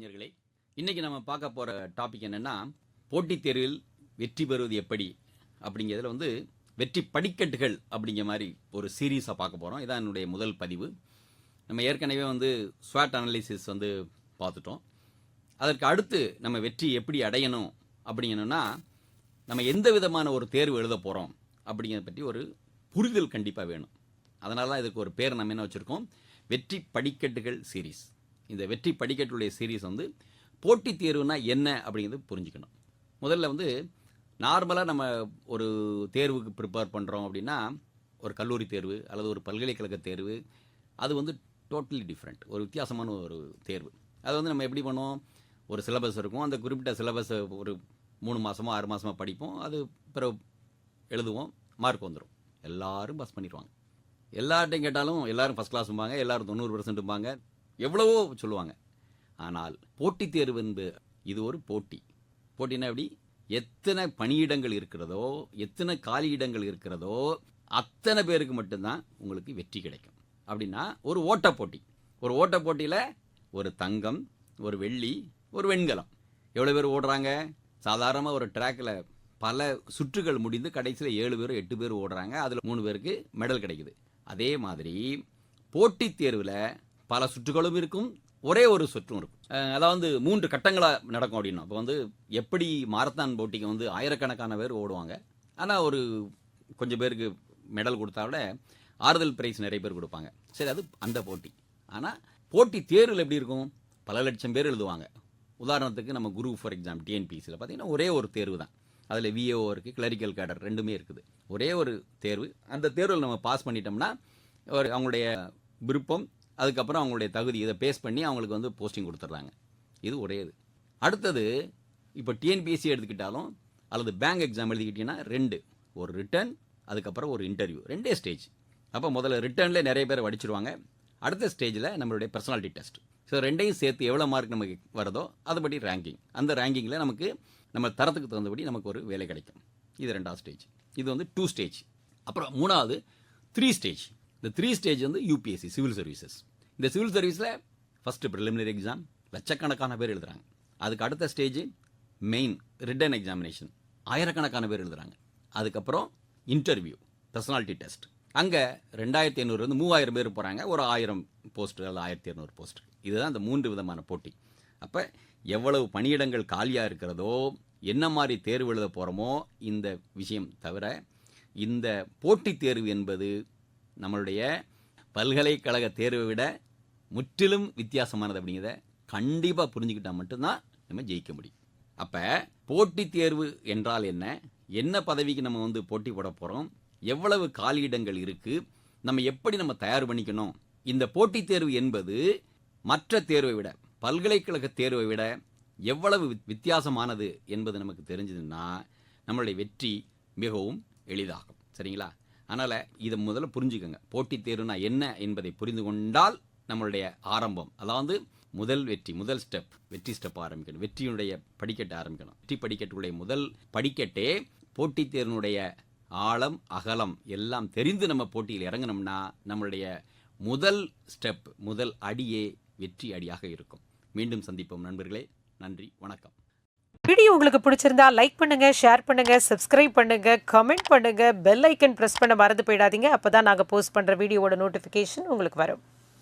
இன்றைக்கி நம்ம பார்க்க போகிற டாபிக் என்னன்னா போட்டித் தேர்வில் வெற்றி பெறுவது எப்படி? அப்படிங்கிறதுல வந்து வெற்றி படிக்கட்டுகள் அப்படிங்கிற மாதிரி ஒரு சீரீஸாக பார்க்க போகிறோம் இதான் என்னுடைய முதல் பதிவு. நம்ம ஏற்கனவே வந்து ஸ்வாட் அனலிசிஸ் வந்து பார்த்துட்டோம். அதற்கு அடுத்து நம்ம வெற்றி எப்படி அடையணும் அப்படிங்கணும்னா நம்ம எந்த விதமான ஒரு தேர்வு எழுத போகிறோம் அப்படிங்கிறத பற்றி ஒரு புரிதல் கண்டிப்பாக வேணும். அதனால தான் இதுக்கு ஒரு பேர் நம்ம என்ன வச்சுருக்கோம்? வெற்றி படிக்கட்டுகள் சீரீஸ் இந்த வெற்றி படிக்கட்டுடைய சீரீஸ் வந்து போட்டித் தேர்வுனா என்ன அப்படிங்கிறது புரிஞ்சுக்கணும். முதல்ல வந்து நார்மலாக நம்ம ஒரு தேர்வுக்கு ப்ரிப்பேர் பண்ணுறோம் அப்படின்னா ஒரு கல்லூரி தேர்வு அல்லது ஒரு பல்கலைக்கழக தேர்வு அது வந்து டோட்டலி டிஃப்ரெண்ட் ஒரு வித்தியாசமான ஒரு தேர்வு. அது வந்து நம்ம எப்படி பண்ணுவோம்? ஒரு சிலபஸ் இருக்கும். அந்த குறிப்பிட்ட சிலபஸை ஒரு மூணு மாதமோ ஆறு மாதமோ படிப்போம். அது பிறகு எழுதுவோம். மார்க் வந்துடும் எல்லாரும் பாஸ் பண்ணிடுவாங்க. எல்லார்ட்டையும் கேட்டாலும் எல்லாரும் ஃபஸ்ட் கிளாஸ்ம்பாங்க எல்லோரும் தொண்ணூறு பர்சன்ட்டும்பாங்க எவ்வளவோ சொல்லுவாங்க. ஆனால் போட்டித் தேர்வு என்பது இது ஒரு போட்டி. போட்டினா எப்படி? எத்தனை பணியிடங்கள் இருக்கிறதோ எத்தனை காலியிடங்கள் இருக்கிறதோ அத்தனை பேருக்கு மட்டும்தான் உங்களுக்கு வெற்றி கிடைக்கும். அப்படின்னா ஒரு ஓட்டப் போட்டி. ஒரு ஓட்டப் போட்டியில் ஒரு தங்கம் ஒரு வெள்ளி ஒரு வெண்கலம். எவ்வளோ பேர் ஓடுறாங்க? சாதாரணமாக ஒரு ட்ராக்கில் பல சுற்றுகள் முடிந்து கடைசியில் ஏழு பேர் எட்டு பேர் ஓடுறாங்க. அதில் மூணு பேருக்கு மெடல் கிடைக்குது. அதே மாதிரி போட்டித் தேர்வில் பல சுற்றுகளும் இருக்கும் ஒரே ஒரு சுற்றும் இருக்கும். அதாவது மூன்று கட்டங்களாக நடக்கும் அப்படின்னா இப்போ வந்து எப்படி மாரத்தான் போட்டிக்கு வந்து ஆயிரக்கணக்கான பேர் ஓடுவாங்க. ஆனால் ஒரு கொஞ்சம் பேருக்கு மெடல் கொடுத்தா விட ஆறுதல் பிரைஸ் நிறைய பேர் கொடுப்பாங்க. சரி அது அந்த போட்டி. ஆனால் போட்டி தேர்வில் எப்படி இருக்கும்? பல லட்சம் பேர் எழுதுவாங்க. உதாரணத்துக்கு நம்ம குரு ஃபார் எக்ஸாம் டிஎன்பிசியில் பார்த்தீங்கன்னா ஒரே ஒரு தேர்வு தான். அதில் விஏஓ இருக்குது கிளரிக்கல் கேடர் ரெண்டுமே இருக்குது. ஒரே ஒரு தேர்வு. அந்த தேர்வில் நம்ம பாஸ் பண்ணிட்டோம்னா ஒரு அவங்களுடைய விருப்பம் அதுக்கப்புறம் அவங்களுடைய தகுதி இதை பேஸ் பண்ணி அவங்களுக்கு வந்து போஸ்டிங் கொடுத்துட்றாங்க. இது ஒரே இது. அடுத்தது இப்போ டிஎன்பிஎஸ்சி எடுத்துக்கிட்டாலும் அல்லது பேங்க் எக்ஸாம் எழுதிக்கிட்டீங்கன்னா ரெண்டு. ஒரு ரிட்டர்ன் அதுக்கப்புறம் ஒரு இன்டர்வியூ ரெண்டே ஸ்டேஜ் அப்போ முதல்ல ரிட்டர்னில் நிறைய பேர் வடிச்சிருவாங்க. அடுத்த ஸ்டேஜில் நம்மளுடைய பர்சனாலிட்டி டெஸ்ட் ஸோ ரெண்டையும் சேர்த்து எவ்வளோ மார்க் நமக்கு வருதோ அதுபடி ரேங்கிங் அந்த ரேங்கிங்கில் நமக்கு நம்ம தரத்துக்கு தகுந்தபடி நமக்கு ஒரு வேலை கிடைக்கும். இது ரெண்டாவது ஸ்டேஜ் இது வந்து டூ ஸ்டேஜ் அப்புறம் மூணாவது த்ரீ ஸ்டேஜ் இந்த த்ரீ ஸ்டேஜ் வந்து யூபிஎஸ்சி சிவில் சர்வீசஸ் இந்த சிவில் சர்வீஸில் ஃபஸ்ட்டு ப்ரிலிமினரி எக்ஸாம் லட்சக்கணக்கான பேர் எழுதுகிறாங்க அதுக்கு அடுத்த ஸ்டேஜ் மெயின் ரிட்டன் எக்ஸாமினேஷன் ஆயிரக்கணக்கான பேர் எழுதுறாங்க. அதுக்கப்புறம் இன்டர்வியூ பர்சனாலிட்டி டெஸ்ட் அங்கே ரெண்டாயிரத்தி ஐநூறுலேருந்து மூவாயிரம் பேர் போகிறாங்க ஒரு ஆயிரம் போஸ்ட் அல்லது ஆயிரத்தி இரநூறு போஸ்ட் இதுதான் அந்த மூன்று விதமான போட்டி. அப்போ எவ்வளவு பணியிடங்கள் காலியாக இருக்கிறதோ என்ன மாதிரி தேர்வு எழுத போகிறோமோ இந்த விஷயம் தவிர இந்த போட்டித் தேர்வு என்பது நம்மளுடைய பல்கலைக்கழக தேர்வை விட முற்றிலும் வித்தியாசமானது அப்படிங்கிறத கண்டிப்பாக புரிஞ்சுக்கிட்டால் மட்டும்தான் நம்ம ஜெயிக்க முடியும். அப்போ போட்டித் தேர்வு என்றால் என்ன? என்ன பதவிக்கு நம்ம வந்து போட்டி போட போகிறோம் எவ்வளவு காலியிடங்கள் இருக்குது நம்ம எப்படி நம்ம தயார் பண்ணிக்கணும்? இந்த போட்டித் தேர்வு என்பது மற்ற தேர்வை விட பல்கலைக்கழக தேர்வை விட எவ்வளவு வித்- வித்தியாசமானது என்பது நமக்கு தெரிஞ்சதுன்னா நம்மளுடைய வெற்றி மிகவும் எளிதாகும். சரிங்களா? அதனால் இதை முதல்ல புரிஞ்சுக்கோங்க. போட்டித் தேர்வுனா என்ன என்பதை புரிந்து கொண்டால் நம்மளுடைய ஆரம்பம். அதாவது முதல் வெற்றி முதல் ஸ்டெப் வெற்றி ஸ்டெப் ஆரம்பிக்கணும். வெற்றியினுடைய படிக்கட்டு ஆரம்பிக்கணும். வெற்றி படிக்கட்டுடைய முதல் படிக்கட்டே போட்டித் தேர்வினுடைய ஆழம் அகலம் எல்லாம் தெரிந்து நம்ம போட்டியில் இறங்கினோம்னா நம்மளுடைய முதல் ஸ்டெப் முதல் அடியே வெற்றி அடியாக இருக்கும். மீண்டும் சந்திப்போம் நண்பர்களே. நன்றி வணக்கம். வீடியோ உங்களுக்கு பிடிச்சிருந்தா லைக் பண்ணுங்க ஷேர் பண்ணுங்க சப்ஸ்கிரைப் பண்ணுங்க கமெண்ட் பண்ணுங்க பெல் ஐக்கன் பிரஸ் பண்ண மறந்து போயிடாதீங்க. அப்பதான் நாங்கள் போஸ்ட் பண்ற வீடியோவோட நோட்டிஃபிகேஷன் உங்களுக்கு வரும்.